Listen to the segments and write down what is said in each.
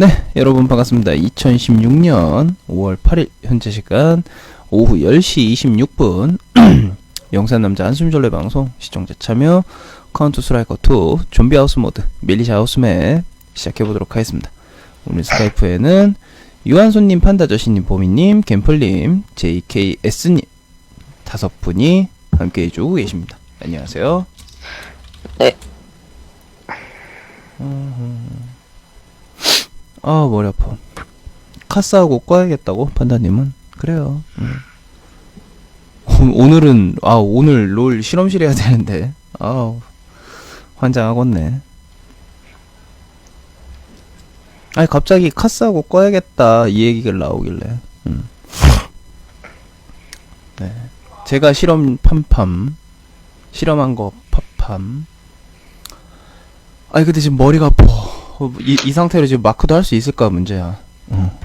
네, 여러분 반갑습니다. 2016년 5월 8일 현재 시간 오후 10시 26분 영산 남자 한숨절레 방송 시청자 참여 카운트 스트라이커 2 좀비 하우스 모드 밀리샤 하우스맵 시작해 보도록 하겠습니다. 오늘 스카이프에는 유한손님, 판다저씨님, 보미님, 갬플님, JKS님 다섯 분이 함께 해주고 계십니다. 안녕하세요. 네. 아 머리 아파. 카스하고 꺼야겠다고? 판다님은? 그래요. 음. 오- 오늘은 아 오늘 롤 실험실 해야 되는데. 아우 환장하겠네. 아니 갑자기 카스하고 꺼야겠다 이 얘기가 나오길래. 음. 네. 제가 실험 팜팜 실험한 거 팝팜. 아니 근데 지금 머리가 아파 어, 이, 이 상태로 지금 마크도 할 수 있을까 문제야. 어.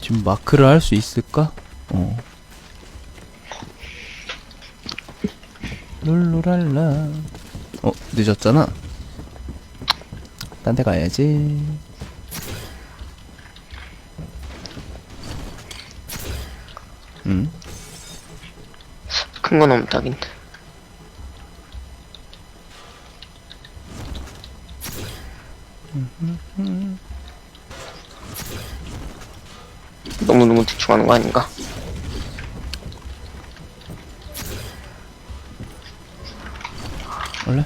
지금 마크를 할 수 있을까? 어. 룰루랄라. 어 늦었잖아. 딴 데 가야지. 응? 큰건 없다긴데. 너무너무 대충 하는 거 아닌가? 원래?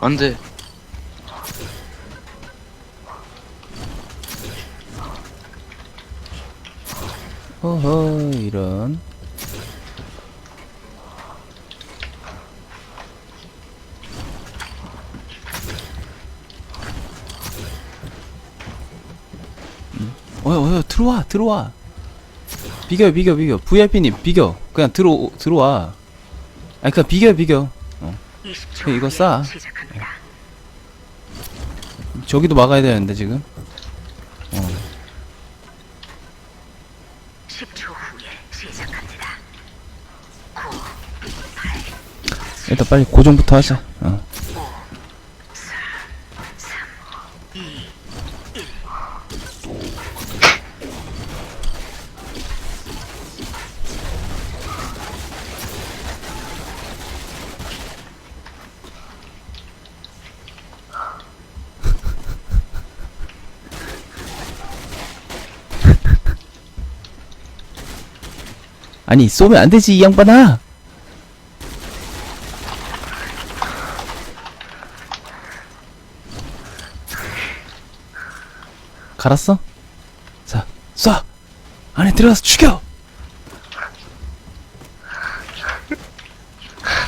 안 돼. 어허 이런. 음. 어여 어여 들어와 들어와. 비겨 비겨 비겨 VIP님 비겨 그냥 들어 들어와. 아니 그냥 비겨 비겨. 어. 이거 싸. 저기도 막아야 되는데 지금. 10초 후에 시작합니다. 일단 빨리 고정부터 하자. 어. ' 아니 쏘면 안 되지 이 양반아!' 갈았어? 자, 쏴! 안에 들어가서 죽여!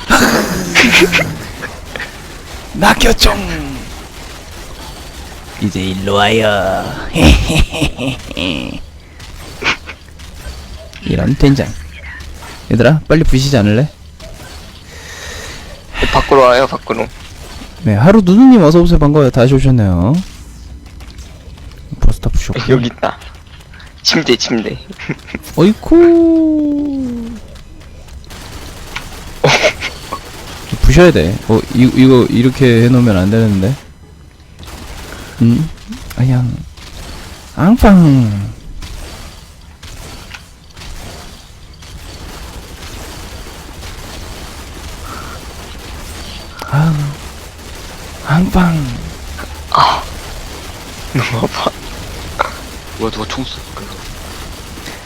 낚였죠! 이제 일로 와요. 이런 된장. 얘들아, 빨리 부시지 않을래? 밖으로 와요, 밖으로. 네, 하루 누누님 어서오세요. 반가워요. 다시 오셨네요. 다 부셨고. 여기 있다. 침대, 침대. 어이쿠. 부셔야 돼. 어, 이, 이거 이렇게 해놓으면 안 되는데. 음, 아양. 앙팡. 앙팡. 너무 아파. 뭐야 누가 총 쏘?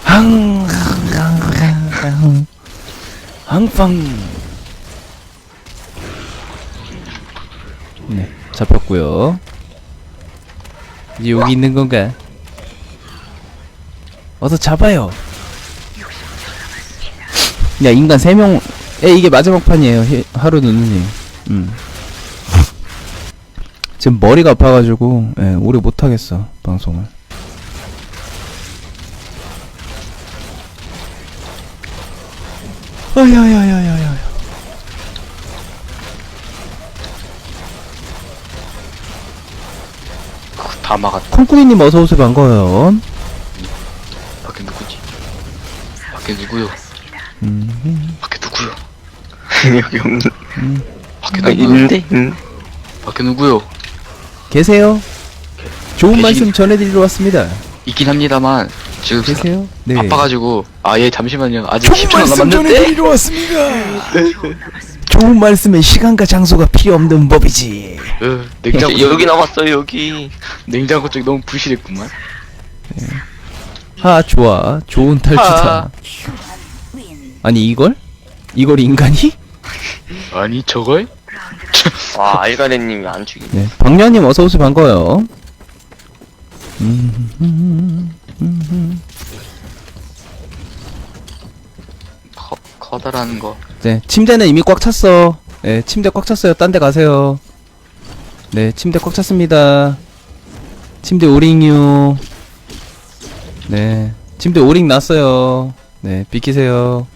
항, 항, 항, 항. 항빵. 네, 잡혔고요. 이제 여기 있는 건가? 어서 잡아요. 야, 인간 3명, 에, 이게 마지막 판이에요. 히- 하루 누누님. 음. 지금 머리가 아파가지고, 예, 오래 못하겠어, 방송을. 아야야야야야. 그거 다 막았다. 콩쿠이님 어서오세요 반가워요 밖에 누구요? 음, 밖에 누구요? 여기 없는. 밖에 아, 누구요? 있는데? 응. 밖에 누구요? 계세요? 좋은 계신- 말씀 전해드리러 왔습니다. 있긴 합니다만 지금 계세요? 네. 바빠가지고 아 예 잠시만요 아직 10초 말씀 남았는데 전해드리러 왔습니다. 좋은 말씀에 시간과 장소가 필요 없는 법이지. 으, 냉장고 쪽- 여기 남았어요, 여기. 냉장고 쪽이 너무 부실했구만 하 좋아, 좋은 탈주다. 아니 이걸? 이걸 인간이? 아니 저걸? 와, 알가레님이 안 죽이네. 네, 박녀님 어서 오세요 반가워요. 음, 커, 커다란 거 네, 침대는 이미 꽉 찼어. 네, 침대 꽉 찼어요. 딴 데 가세요. 네, 침대 꽉 찼습니다. 침대 오링유. 네, 침대 오링 났어요. 네, 비키세요.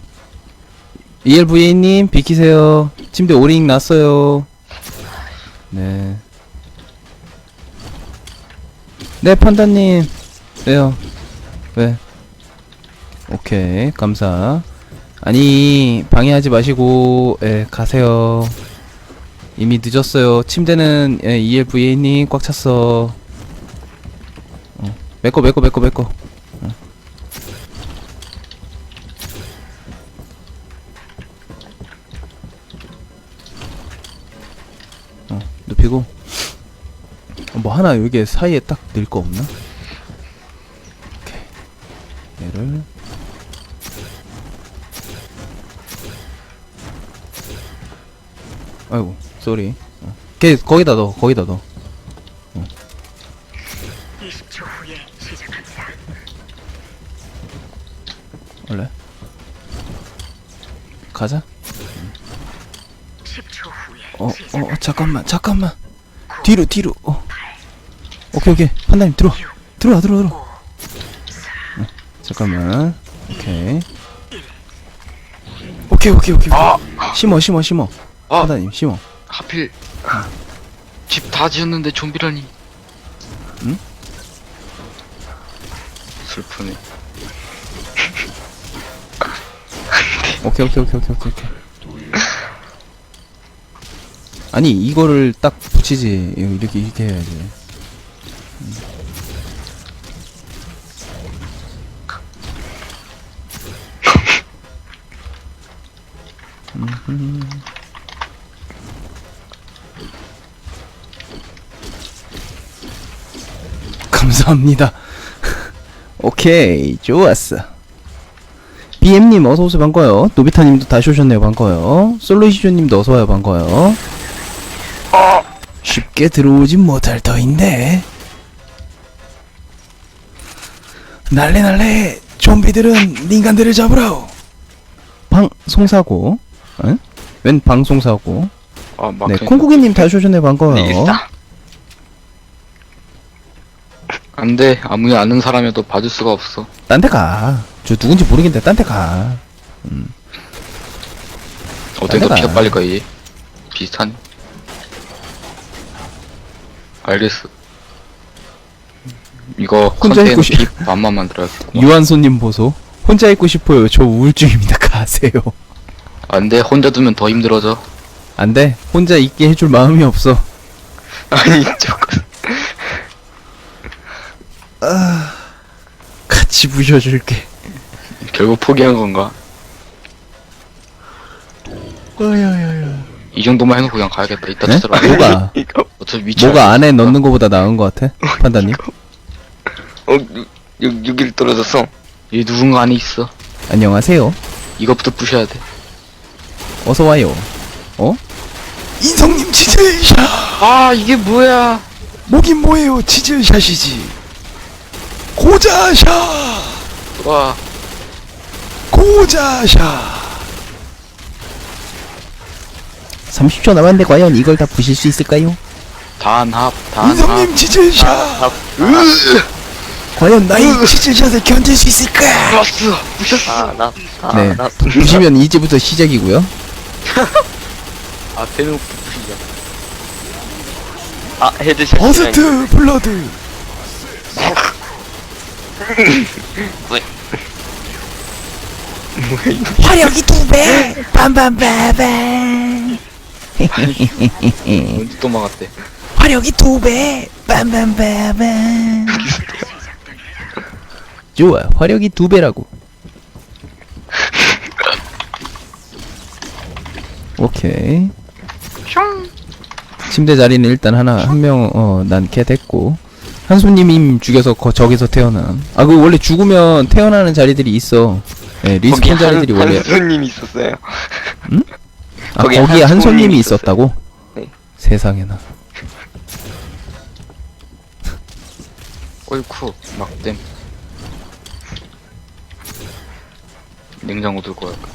ELVA님, 비키세요. 침대 오링 났어요. 네. 네, 판다님. 왜요? 왜? 오케이, 감사. 아니 방해하지 마시고 예 가세요 이미 늦었어요 침대는 예, ELVA님 꽉 찼어 어, 메꿔 메꿔 메꿔 메꿔 눕히고. 어, 뭐 하나 여기 사이에 딱 넣을 거 없나? 오케이. 얘를. 아이고 쏘리. 어. 걔 거기다 넣어 거기다 넣어. 20초 후에 시작합니다. 원래? 가자. 10초 후에 어, 어. 어 잠깐만 잠깐만. 뒤로 뒤로 어. 오케이 오케이. 판단님 들어와. 들어와 들어와 들어와. 어, 잠깐만. 오케이. 오케이 오케이 오케이 아! 심어 심어 심어. 아! 판단님 심어. 하필 집 다 지었는데 좀비라니. 응? 슬프네. 오케이 오케이 오케이 오케이 오케이 오케이 아니 이거를 딱 붙이지. 이렇게 이렇게 해야지. 음. 감사합니다. 오케이 좋았어. BM님 어서오세요. 반가워요. 노비타님도 다시 오셨네요. 반가워요. 솔로시조님도 어서와요. 반가워요 쉽게 들어오진 못할 터인데. 날래 날래. 좀비들은 인간들을 잡으라오. 방송사고. 응? 웬 방송사고? 아네 마크 콩쿠기님 다시 오셨네요 반가워요. 내겠다. 안돼. 아무리 아는 사람이어도 봐줄 수가 없어. 딴 데 가. 저 누군지 모르겠는데 딴 데 가. 어떻게 더 빨리 피가 가. 빨릴 거야 얘? 비슷하니 알겠어 이거 혼자 컨테이너 있고 싶- 비 반만 만들어야겠구만 유한손님 보소. 혼자 있고 싶어요. 저 우울증입니다. 가세요. 안 돼 혼자 두면 더 힘들어져 안 돼. 혼자 있게 해줄 마음이 없어. 아니, 저거. 같이 부셔줄게. 결국 포기한 건가 이 정도만 해놓고 그냥 가야겠다 이따 네? 찾아라 뭐가? 이거. 어차피 위치 뭐가 안에. 넣는 거보다 나은 것 같아? 판다님? 어, 6, 6 일 떨어졌어. 얘 누군가 안에 있어 안녕하세요. 이것부터 부셔야 돼 어서 와요. 어? 인성님 치즈샷! 아 이게 뭐야 뭐긴 뭐예요. 치즈샷이지. 고자샷! 와 고자샷! 30초 남았는데 과연 이걸 다 부실 수 있을까요? 단합 단합 인성님 치즈샷! 과연 나의 치즈샷을 견딜 수 있을까? 좋았어 부셨어 아, 나, 아, 네, 나. 부시면 이제부터 시작이고요. 아 대놓고 부시자 아, 헤드샷. 버스트 블러드. 화력이 두배 빰빰빠밤 언제 또 막았대. 화력이 두 배. 빰빰빠밤 좋아 화력이 두 배라고. 오케이. 침대 자리는 일단 하나 한 명어난걔 됐고. 한수님임 죽여서 거, 저기서 태어남 아그 원래 죽으면 태어나는 자리들이 있어. 예 리스폰 자리들이 원래. 한손님이 있었어요. 아 거기에 거기에 한한 손님이 있었다고? 네. 세상에나 어이쿠 막댐 냉장고 들고 갈까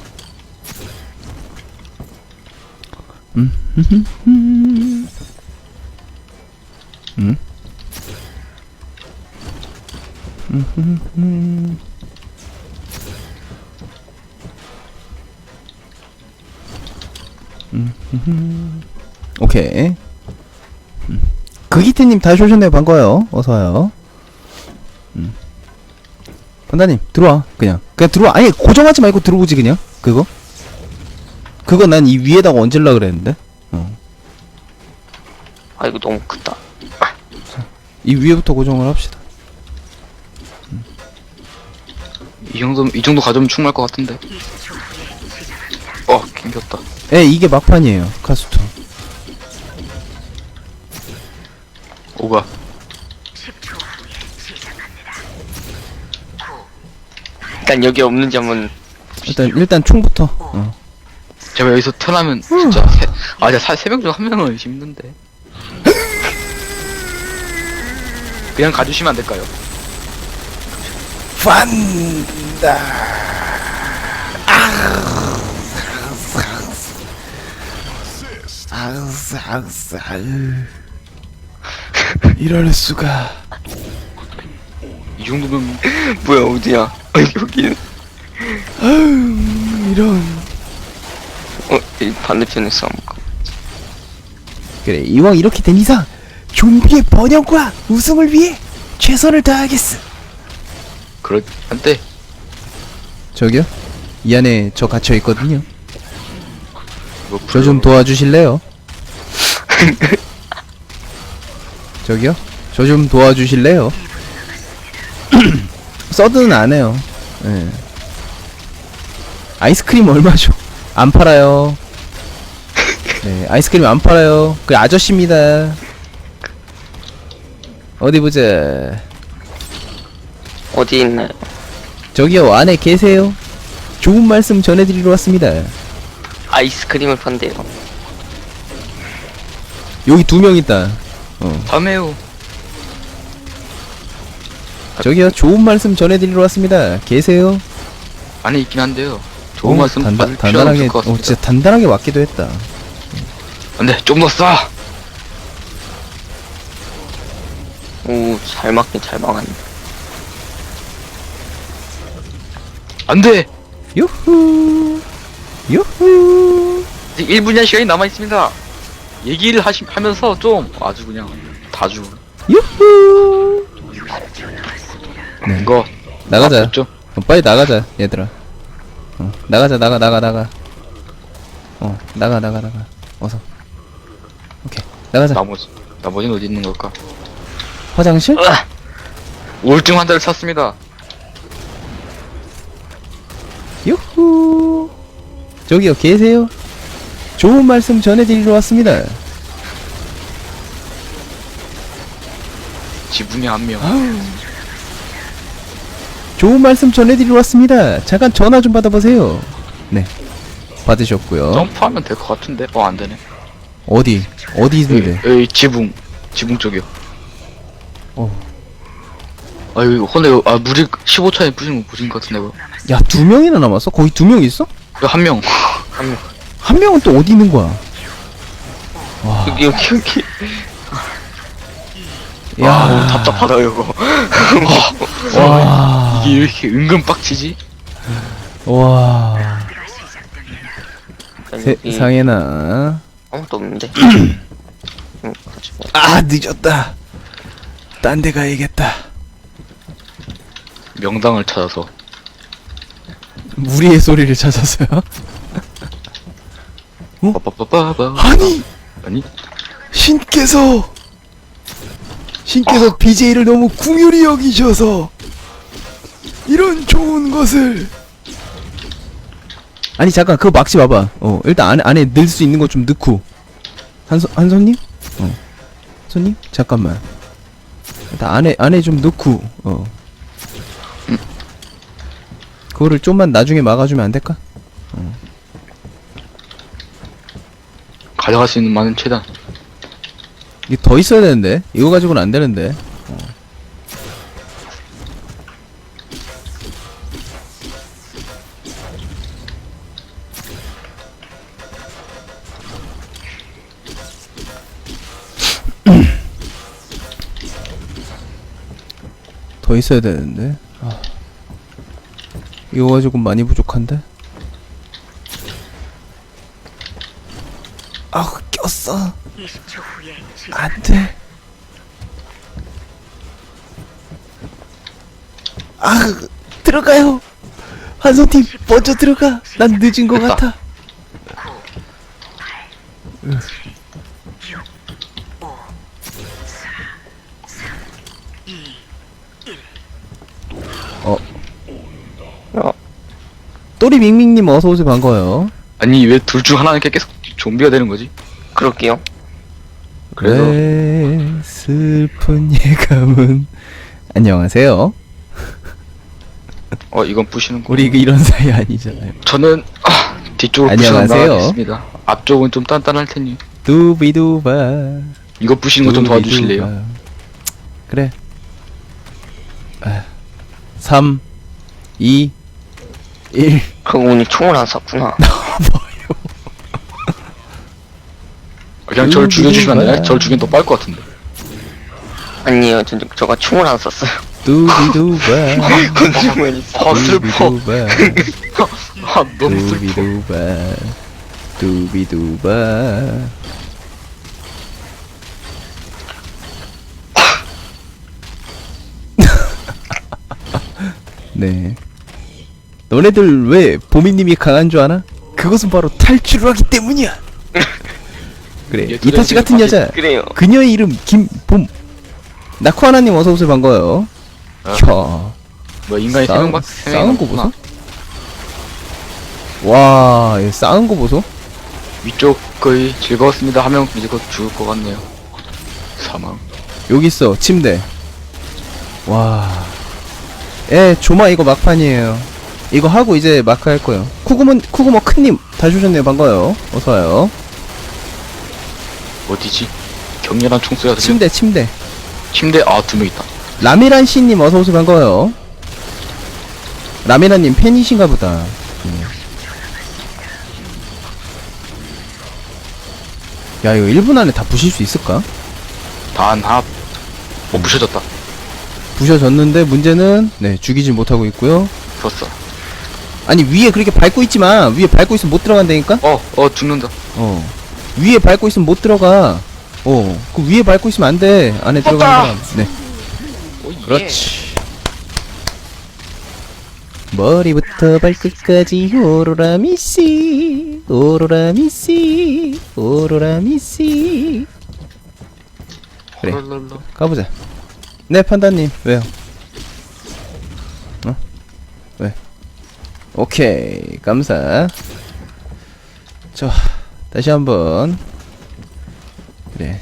음. 음. 음. 음. 음. 오케이. 음. 그기태님 다시 오셨네요. 반가워요. 어서와요. 음. 판다님 들어와. 그냥 그냥 들어와. 아니 고정하지 말고 들어오지 그냥. 그거. 그거 난 이 위에다가 얹으려 그랬는데. 어. 아 이거 너무 크다. 이 위에부터 고정을 합시다. 이 정도 이 정도 가져오면 충분할 것 같은데 어 낑겼다 예, 이게 막판이에요. 카스투. 오가 10초 후에 시작합니다. 일단 여기 없는지 한번 일단 일단 총부터. 어. 제가 여기서 태어나면 진짜 세, 아 진짜 세명 중 한 명은 힘든데 그냥 가주시면 안 될까요? 판다. 아우스 아우스 아우. 이럴 수가. 이 정도면 뭐야 어디야? 어, 여기는 이런. 어 이 반대편에 싸움. 그래 이왕 이렇게 된 이상 좀비의 번영과 우승을 위해 최선을 다하겠어. 그럴 한때 저기요? 이 안에 저 갇혀 있거든요. 뭐저좀 도와주실래요? 저기요? 저 좀 도와주실래요? 서든은 안 해요. 예. 아이스크림 얼마죠? 안 팔아요. 네, 아이스크림 안 팔아요. 그 아저씨입니다. 어디 보자. 어디 있나요? 저기요, 안에 계세요. 좋은 말씀 전해드리러 왔습니다. 아이스크림을 판대요. 여기 두 명 있다. 어. 밤에요 저기요, 좋은 말씀 전해드리러 왔습니다. 계세요? 안에 있긴 한데요 좋은 어, 말씀 단다, 받을 필요는 단단하게, 것 어, 같습니다 진짜 단단하게 왔기도 했다. 안돼 좀 더 쏴! 오 잘 맞긴 잘 막았네. 안돼! 유후, 유후. 이제 1분이나 시간이 남아 있습니다 얘기를 하시, 하면서 좀 아주 그냥 다주 유후. 네. 이거 나가자. 아, 좀 어, 빨리 나가자, 얘들아. 어, 나가자, 나가, 나가, 나가. 어, 나가, 나가, 나가. 어서. 오케이, 나가자. 나머지 나머지는 어디 있는 걸까? 화장실? 으아! 우울증 환자를 찾습니다 유후. 저기요, 계세요? 좋은 말씀 전해드리러 왔습니다. 지붕에 한명 좋은 말씀 전해드리러 왔습니다. 잠깐 전화 좀 받아보세요. 네. 받으셨고요. 점프하면 될 것 같은데 어 안 되네 어디? 어디 있는데? 여기 지붕 지붕 쪽이요 어. 아 이거 근데 이거, 아 물이 15초에 부신 거 보신 것 같은데 이거 야, 두 명이나 남았어? 거기 두명 있어? 이거 한 명 한 명 은 또 어디 있는 거야? 와, 여기 여기 여기. 야, 아 답답하다 이거. 와, 이게 왜 이렇게 은근 빡치지? 와, 여기 세상에나. 아무도 없는데. 응. 아, 늦었다. 딴 데 가야겠다. 명당을 찾아서 무리의 소리를 찾았어요. 빠빠빠빠빠. 아니 아니 신께서 신께서 BJ를 너무 궁휼히 여기셔서 이런 좋은 것을 아니 잠깐 그거 막지 마봐. 어 일단 안에 안에 넣을 수 있는 거 좀 넣고 한손 한 손님? 어 손님 잠깐만. 일단 안에 안에 좀 넣고 어 그거를 좀만 나중에 막아주면 안 될까? 가져갈 수 있는 많은 최단. 이게 더 있어야 되는데 이거 가지고는 안 되는데 어. 더 있어야 되는데 아. 이거 가지고 많이 부족한데 아 꼈어 20초 후에 안 돼. 아, 들어가요. 한손팀 먼저 들어가. 난 늦은 것 됐다. 같아. 어, 어, 또리 밍밍님 어서 오세요 반가워요. 아니 왜 둘 중 하나는 이렇게 계속 좀비가 되는 거지? 그럴게요. 그래서 왜 슬픈 예감은 안녕하세요. 어 이건 부시는 거. 우리 이거 이런 사이 아니잖아요. 저는 아, 뒤쪽으로 안녕하세요. 부시는다겠습니다. 앞쪽은 좀 단단할 테니 두비두바. 이거 부시는 거 좀 도와주실래요? 두비두바. 그래. 아, 3, 2, 1. 그러고 보니 총을 안 쐈구나. 그냥 절 죽여주시면 안 누구야? 돼요? 절 죽이면 더 빠를 것 같은데. 아니에요. 저, 저가 총을 안 쐈어요. 두비두바. 건축만 있어. 아 슬퍼. 두비두바. 아 너무 슬퍼. 두비두바. 두비두바. 네. 너네들 왜 보미님이 강한 줄 아나? 그것은 바로 탈출을 하기 때문이야. 그래. 얘 이타치 같은 그래, 여자. 그래요. 그녀의 이름 김봄. 나쿠하나님 어서 오세요 반가워요. 아. 캬. 뭐 인간이 세 싸운, 명밖에 세 싸운 명이 거. 보소? 와, 얘 싸운 거 보소? 위쪽 거의 즐거웠습니다 하면 이제 곧 죽을 것 같네요. 사망. 여기 있어, 침대. 와. 에, 조마 이거 막판이에요. 이거 하고 이제 마크 할 거예요. 쿠구몬, 쿠구모 큰님, 다시 오셨네요. 반가워요. 어서 와요. 어디지? 격렬한 총소리가 들려. 침대, 침대. 침대 아 두 명 있다. 라미란 씨님 어서 오세요. 반가워요. 라미란님 팬이신가 보다. 음. 야, 이거 1분 안에 다 부실 수 있을까? 단합. 못 부셔졌다. 부셔졌는데 문제는 네 죽이지 못하고 있고요. 좋았어. 아니 위에 그렇게 밟고 있지만 위에 밟고 있으면 못 들어간다니까? 어, 어 죽는다. 어 위에 밟고 있으면 못 들어가. 어 그 위에 밟고 있으면 안 돼. 안에 들어가는 사람. 네 오, 예. 그렇지. 머리부터 발끝까지 오로라 미씨 오로라 미씨 오로라 미씨 그래. 헐랄라. 가보자. 네, 판다님, 왜요? 어? 왜? 오케이, 감사. 자, 다시 한번. 그래.